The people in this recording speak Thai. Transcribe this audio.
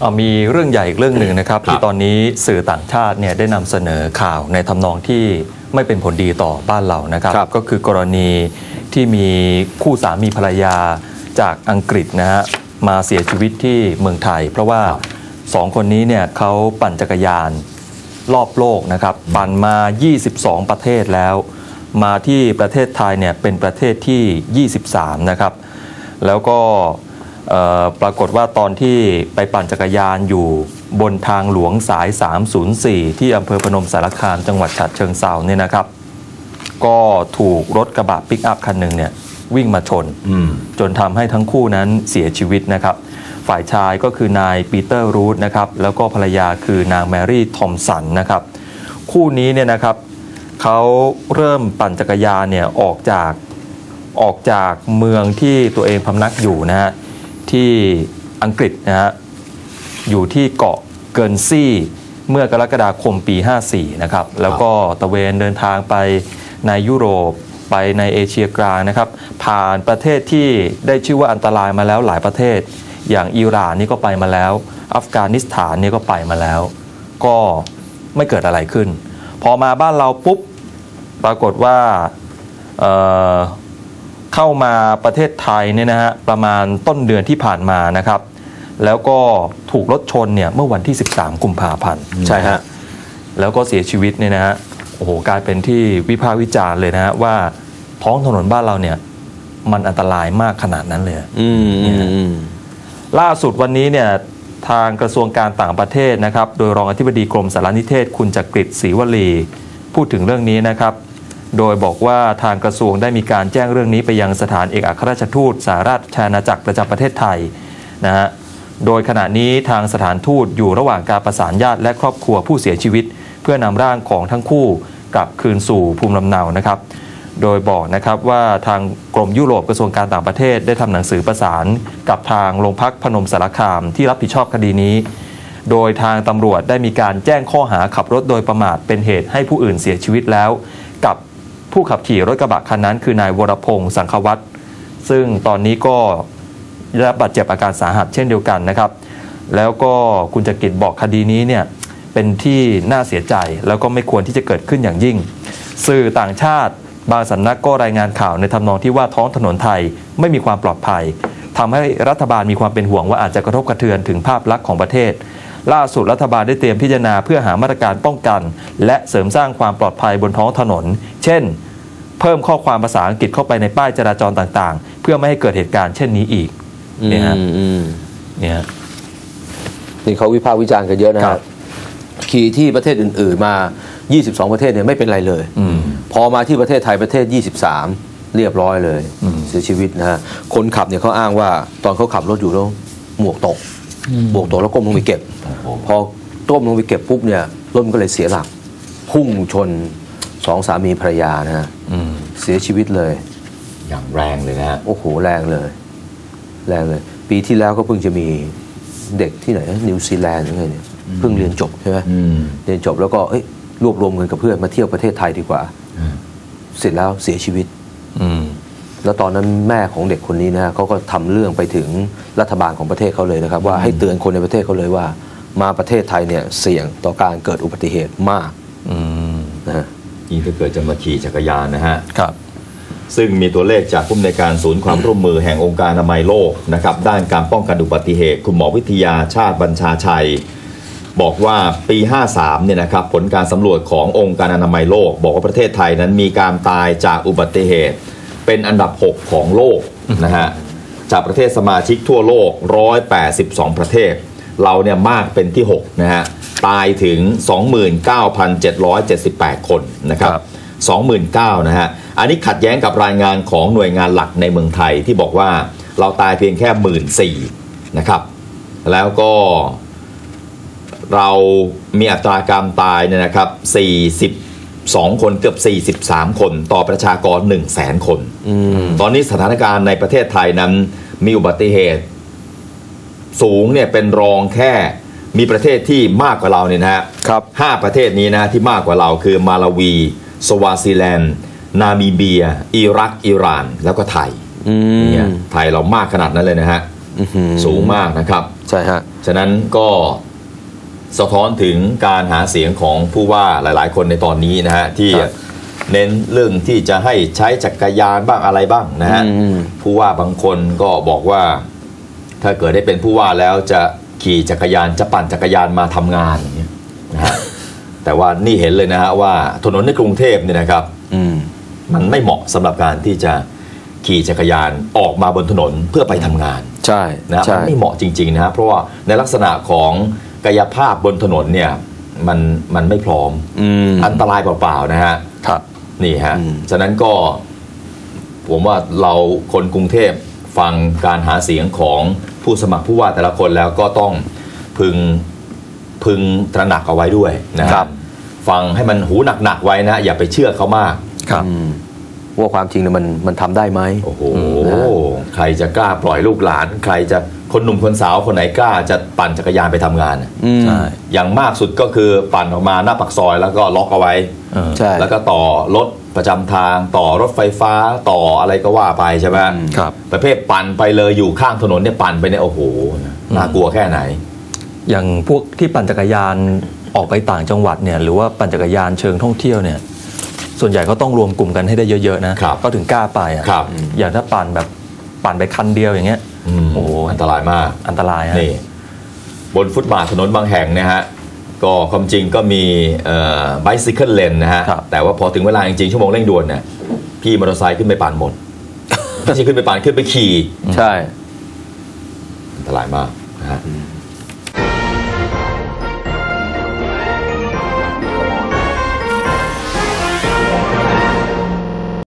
เอามีเรื่องใหญ่อีกเรื่องหนึ่งนะครับครับ ที่ตอนนี้สื่อต่างชาติเนี่ยได้นำเสนอข่าวในทำนองที่ไม่เป็นผลดีต่อบ้านเรานะครับครับก็คือกรณีที่มีคู่สามีภรรยาจากอังกฤษนะฮะมาเสียชีวิตที่เมืองไทย เพราะว่าสองคนนี้เนี่ยเขาปั่นจักรยานรอบโลกนะครับ ปั่นมา 22 ประเทศแล้ว มาที่ประเทศไทยเนี่ยเป็นประเทศที่ 23 นะครับ แล้วก็เอ่อ ปรากฏว่าตอนที่ไปปั่นจักรยานอยู่บนทางหลวงสาย 304 ที่อำเภอพนมสารคามจังหวัดฉะเชิงเซาเนี่ยนะครับ ก็ถูกรถกระบะปิกอัพคันหนึ่งเนี่ยวิ่งมาชนอืมจนทำให้ทั้งคู่นั้นเสียชีวิตนะครับ ฝ่ายชายก็คือนายปีเตอร์รูทนะครับ แล้วก็ภรรยาคือนางแมรี่ทอมสันนะครับ คู่นี้เนี่ยนะครับเขาเริ่มปั่นจักรยานเนี่ยออกจากออกจากเมืองที่ตัวเองพำนักอยู่นะฮะ ที่อังกฤษนะฮะอยู่ที่เกาะเกิร์นซี่เมื่อกรกฎาคมปี 54 นะครับ แล้วก็ตะเวนเดินทางไปในยุโรปไปในเอเชียกลางนะครับ ผ่านประเทศที่ได้ชื่อว่าอันตรายมาแล้วหลายประเทศ อย่างอิหร่านนี่ก็ไปมาแล้ว อัฟกานิสถานนี่ก็ไปมาแล้ว ก็ไม่เกิดอะไรขึ้น พอมาบ้านเราปุ๊บปรากฏว่า เอ่อเข้ามาประเทศไทยเนี่ยนะฮะประมาณต้นเดือนที่ผ่านมานะครับ แล้วก็ถูกรถชนเนี่ยเมื่อวันที่ 13 กุมภาพันธ์ใช่ฮะแล้วก็เสียชีวิตเนี่ยนะฮะโอ้โหกลายเป็นที่วิพากษ์วิจารณ์เลยนะฮะว่าท้องถนนบ้านเราเนี่ยมันอันตรายมากขนาดนั้นเลยอืมอืมอืมล่าสุดวันนี้เนี่ยทางกระทรวงการต่างประเทศนะครับ โดยรองอธิบดีกรมสารนิเทศ คุณจักริดศรีวลี พูดถึงเรื่องนี้นะครับ โดยบอกว่าทางกระทรวงได้มีการแจ้งเรื่องนี้ไปยังสถานเอกอัครราชทูตสหราชอาณาจักรประจำประเทศไทยนะฮะโดยขณะนี้ทางสถานทูตอยู่ระหว่างการประสานญาติและครอบครัวผู้เสียชีวิต เพื่อนำร่างของทั้งคู่กลับคืนสู่ภูมิลำเนานะครับ โดยบอกนะครับว่าทางกรมยุโรปกระทรวงการต่างประเทศได้ทำหนังสือประสาน กับทางโรงพักพนมสารคามที่รับผิดชอบคดีนี้ โดยทางตำรวจได้มีการแจ้งข้อหาขับรถโดยประมาทเป็นเหตุให้ผู้อื่นเสียชีวิตแล้ว ผู้ขับขี่รถกระบะคันนั้น คือนายวรพงศ์สังควัตซึ่งตอนนี้ก็ได้รับบาดเจ็บอาการสาหัสเช่นเดียวกันนะครับ แล้วก็คุณจักริดบอกคดีนี้เนี่ยเป็นที่น่าเสียใจแล้วก็ไม่ควรที่จะเกิดขึ้นอย่างยิ่ง สื่อต่างชาติบางสำนักก็รายงานข่าวในทำนองที่ว่าท้องถนนไทยไม่มีความปลอดภัยทำให้รัฐบาลมีความเป็นห่วงว่าอาจจะกระทบกระเทือนถึงภาพลักษณ์ของประเทศ ล่าสุดรัฐบาลได้เตรียมพิจารณาเพื่อหามาตรการป้องกัน และเสริมสร้างความปลอดภัยบนท้องถนน เช่น เพิ่มข้อความภาษาอังกฤษเข้าไปในป้ายจราจรต่างๆ เพื่อไม่ให้เกิดเหตุการณ์เช่นนี้อีกเนี่ยฮะอืมอืมเนี่ยฮะนี่เขาวิพากษ์วิจารณ์กันเยอะนะครัฮะบขี่ที่ประเทศอื่น ๆ มา 22 ประเทศเนี่ยไม่เป็นไรเลย อืม พอมาที่ประเทศไทยประเทศ 23 เรียบร้อยเลย อืม เสียชีวิตนะฮะ คนขับเนี่ยเขาอ้างว่าตอนเขาขับรถอยู่แล้วหมวกตก หมวกตกแล้วก้มลงไปเก็บ พอก้มลงไปเก็บปุ๊บเนี่ยรถมันก็เลยเสียหลัก พุ่งชนสองสามีภรรยานะฮะ อืม เสียชีวิตเลย อย่างแรงเลยนะฮะโอ้โหแรงเลย แรงเลย ปีที่แล้วก็เพิ่งจะมีเด็กที่ไหนนะนิวซีแลนด์หรือไงเนี่ยเพิ่งเรียนจบใช่ไหมอืมเรียนจบแล้วก็เอ้ยรวบรวมเงินกับเพื่อนมาเที่ยวประเทศไทยดีกว่าอืมเสร็จแล้วเสียชีวิตอืมแล้วตอนนั้นแม่ของเด็กคนนี้นะฮะเขาก็ทำเรื่องไปถึงรัฐบาลของประเทศเขาเลยนะครับ ว่าให้เตือนคนในประเทศเขาเลยว่า มาประเทศไทยเนี่ยเสี่ยงต่อการเกิดอุบัติเหตุมากอืมนะฮะ ยิ่งถ้าเกิดจะมาขี่จักรยานนะฮะครับซึ่งมีตัวเลขจากผู้อำนวยการศูนย์ความร่วมมือแห่งองค์การอนามัยโลกนะครับด้านการป้องกันอุบัติเหตุ คุณหมอวิทยาชาติบัญชาชัย บอกว่าปี 53 เนี่ยนะครับผลการสำรวจขององค์การอนามัยโลก บอกว่าประเทศไทยนั้นมีการตายจากอุบัติเหตุ เป็นอันดับ 6 ของโลกนะฮะจากประเทศสมาชิกทั่วโลก 182 ประเทศ เราเนี่ยมากเป็นที่ 6 นะฮะ ตายถึง 29,778 คนนะครับครับ29,000นะฮะ อันนี้ขัดแย้งกับรายงานของหน่วยงานหลักในเมืองไทยที่บอกว่าเราตายเพียงแค่หมื่นสี่นะครับ แล้วก็เรามีอัตราการตายเนี่ยนะครับ 42 คนเกือบ 43 คนต่อประชากร 1 0 0 0 0แสนคนอืมตอนนี้สถานการณ์ในประเทศไทยนั้นมีอุบัติเหตุ สูงเนี่ยเป็นรองแค่ มีประเทศที่มากกว่าเราเนี่ยนะฮะครับห้าประเทศนี้นะที่มากกว่าเราคือมาลาวี สวาซิแลนด์ นามิเบีย อิรัก อิหร่าน แล้วก็ไทยอืมเนี่ยไทยเรามากขนาดนั้นเลยนะฮะอื้อหือสูงมากนะครับ ใช่ฮะ ฉะนั้นก็สะท้อนถึงการหาเสียงของผู้ว่าหลาย ๆ คนในตอนนี้นะฮะที่ครับเน้นเรื่องที่จะให้ใช้จักรยานบ้างอะไรบ้างนะฮะอืมผู้ว่าบางคนก็บอกว่า ถ้าเกิดได้เป็นผู้ว่าแล้วจะ ขี่จักรยานจะปั่นจักรยานมาทำงานอย่างเงี้ยนะฮะแต่ว่านี่เห็นเลยนะฮะว่าถนนในกรุงเทพเนี่ยนะครับอืมมันไม่เหมาะสำหรับการที่จะขี่จักรยานออกมาบนถนนเพื่อไปทำงาน ใช่นะใช่มันไม่เหมาะจริงๆนะฮะเพราะว่าในลักษณะของกายภาพบนถนนเนี่ยมันมันไม่พร้อมอืมอันตรายเปล่าๆนะฮะครับนี่ฮะอืมฉะนั้นก็ ผมว่าเราคนกรุงเทพฟังการหาเสียงของ ผู้สมัครผู้ว่าแต่ละคนแล้วก็ต้องพึงพึงตระหนักเอาไว้ด้วยนะคครัรับ ฟังให้มันหูหนักๆไว้นะ อย่าไปเชื่อเขามากครับอืมว่าความจริงเนี่ยมันมันทำได้ไหมโอ้โหนะใครจะกล้าปล่อยลูกหลาน ใครจะคนหนุ่มคนสาวคนไหนกล้าจะปั่นจักรยานไปทำงานน่ะอืมใช่อย่างมากสุดก็คือปั่นออกมาหน้าปากซอยแล้วก็ล็อกเอาไว้เออใช่แล้วก็ต่อรถ ประจำทางต่อรถไฟฟ้าต่ออะไรก็ว่าไปใช่ไหมครับ ประเภทปั่นไปเลยอยู่ข้างถนนเนี่ยปั่นไปเนี่ยโอ้โหน่ากลัวแค่ไหน อย่างพวกที่ปั่นจักรยานออกไปต่างจังหวัดเนี่ยหรือว่าปั่นจักรยานเชิงท่องเที่ยวเนี่ยส่วนใหญ่ก็ต้องรวมกลุ่มกันให้ได้เยอะๆนะครับก็ถึงกล้าไปอะครับอย่างถ้าปั่นแบบปั่นไปคันเดียวอย่างเงี้ยอืมโอ้โหอันตรายมากอันตรายฮะนี่บนฟุตบาทถนนบางแห่งนะฮะ ก็ความจริงก็มีไบซิเคิลเลนนะฮะครับแต่ว่าพอถึงเวลาจริงๆชั่วโมงเร่งด่วนเนี่ยพี่มอเตอร์ไซค์ขึ้นไปปั่นหมดไม่ใช่ขึ้นไปปั่นขึ้นไปขี่ ใช่อันตรายมากนะฮะอืม